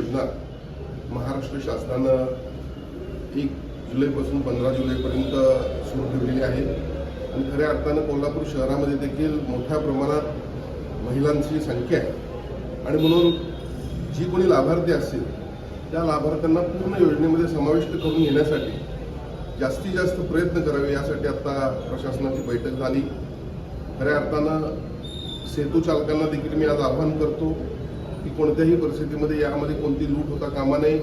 योजना महाराष्ट्र शासनानं एक जुलैपासून पंधरा जुलैपर्यंत सुरू ठेवलेली आहे. आणि खऱ्या अर्थानं कोल्हापूर शहरामध्ये देखील मोठ्या प्रमाणात महिलांची संख्या आहे. आणि म्हणून जी कोणी लाभार्थी असतील त्या लाभार्थ्यांना पूर्ण योजनेमध्ये समाविष्ट करून घेण्यासाठी जास्तीत जास्त प्रयत्न करावे यासाठी आत्ता प्रशासनाची बैठक झाली. खऱ्या अर्थानं सेतू चालकांना देखील मी आज आवाहन करतो की कोणत्याही परिस्थितीमध्ये यामध्ये कोणती लूट होता कामा नये.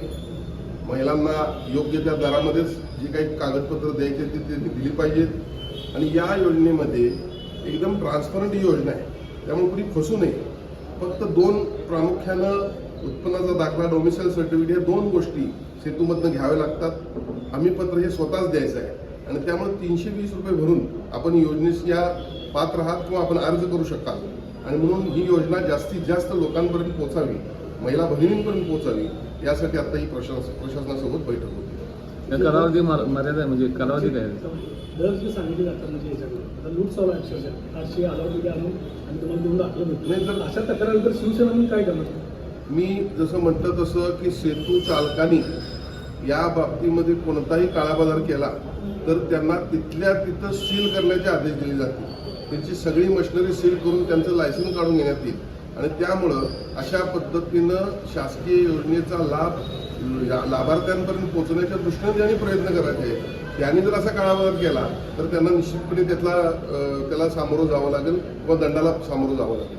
महिलांना योग्य त्या दरामध्येच जी काही कागदपत्र द्यायचे ती त्यांनी दिली पाहिजेत. आणि या योजनेमध्ये एकदम ट्रान्सपरंट ही योजना आहे. त्यामुळे कुणी फसू नये. फक्त दोन प्रामुख्यानं उत्पन्नाचा दाखला डोमिसाईल सर्टिफिकेट या दोन गोष्टी सेतूमधनं घ्याव्या लागतात. हमीपत्र हे स्वतःच द्यायचं आहे. आणि त्यामुळे तीनशे वीस रुपये भरून आपण योजनेस या पात्र आहात किंवा आपण अर्ज करू शकाल. आणि म्हणून ही योजना जास्तीत जास्त लोकांपर्यंत पोहोचावी महिला भगिनींपर्यंत पोहोचावी यासाठी आता ही प्रशास प्रशासनासोबत बैठक होती. या कालावधी मर- मर्यादा आहे म्हणजे कालावधी काय आहे? दर जे सांगितले जातात म्हणजे आता लूट चालू आहे अक्षरशः आठशे आणून आणि तुम्हाला देऊन दाखलं नाही, तर- तर अशा तक्रारीनंतर शिवसेना म्हणून काय करणार? मी जसं म्हटलं तसं की सेतू चालकांनी या बाबतीमध्ये कोणताही काळाबाजार केला तर त्यांना तिथल्या तिथं सील करण्याचे आदेश दिले जातील. त्यांची सगळी मशिनरी सील करून त्यांचं लायसन्स काढून घेण्यात येईल. आणि त्यामुळं अशा पद्धतीनं शासकीय योजनेचा लाभ या लाभार्थ्यांपर्यंत पोहोचण्याच्या दृष्टीने त्यांनी प्रयत्न करायचे आहे त्यांनी जर असा काळाबाजार केला तर त्यांना निश्चितपणे त्यातला त्याला सामोरं जावं लागेल व दंडाला सामोरं जावं लागेल.